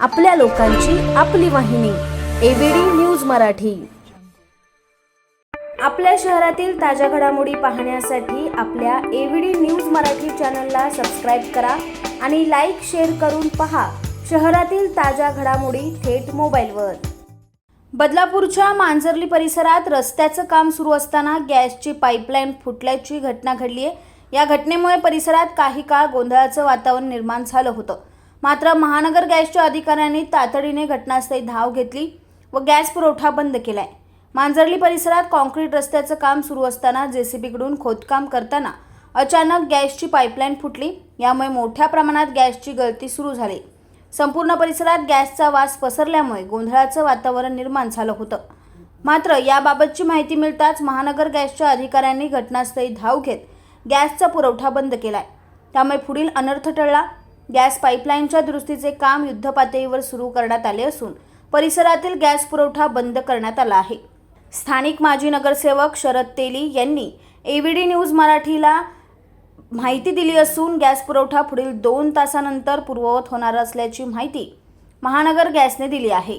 आपल्या लोकांची आपली वाहिनी एबीडी न्यूज मराठी. आपल्या शहरातील ताज्या घडामोडी पाहण्यासाठी आपल्या एबीडी न्यूज मराठी चॅनलला सबस्क्राईब करा आणि लाईक शेअर करून पहा शहरातील ताज्या घडामोडी थेट मोबाईलवर. बदलापूरच्या मांजरली परिसरात रस्त्याचं काम सुरू असताना गॅसची पाईपलाईन फुटल्याची घटना घडली आहे या घटनेमुळे परिसरात काही काळ गोंधळाचं वातावरण निर्माण झालं होतं. मात्र महानगर गॅसच्या अधिकाऱ्यांनी तातडीने घटनास्थळी धाव घेतली व गॅस पुरवठा बंद केलाय. मांजर्ली परिसरात कॉन्क्रीट रस्त्याचं काम सुरू असताना जेसीबीकडून खोदकाम करताना अचानक गॅसची पाईपलाईन फुटली. यामुळे मोठ्या प्रमाणात गॅसची गळती सुरू झाली. संपूर्ण परिसरात गॅसचा वास पसरल्यामुळे गोंधळाचं वातावरण निर्माण झालं होतं. मात्र याबाबतची माहिती मिळताच महानगर गॅसच्या अधिकाऱ्यांनी घटनास्थळी धाव घेत गॅसचा पुरवठा बंद केलाय. त्यामुळे पुढील अनर्थ टळला. गॅस पाईपलाईनच्या दुरुस्तीचे काम युद्धपातळीवर सुरू करण्यात आले असून परिसरातील गॅस पुरवठा बंद करण्यात आला आहे. स्थानिक माजी नगरसेवक शरद तेली यांनी एव्हीडी न्यूज मराठीला माहिती दिली असून गॅस पुरवठा पुढील दोन तासानंतर पूर्ववत होणार असल्याची माहिती महानगर गॅसने दिली आहे.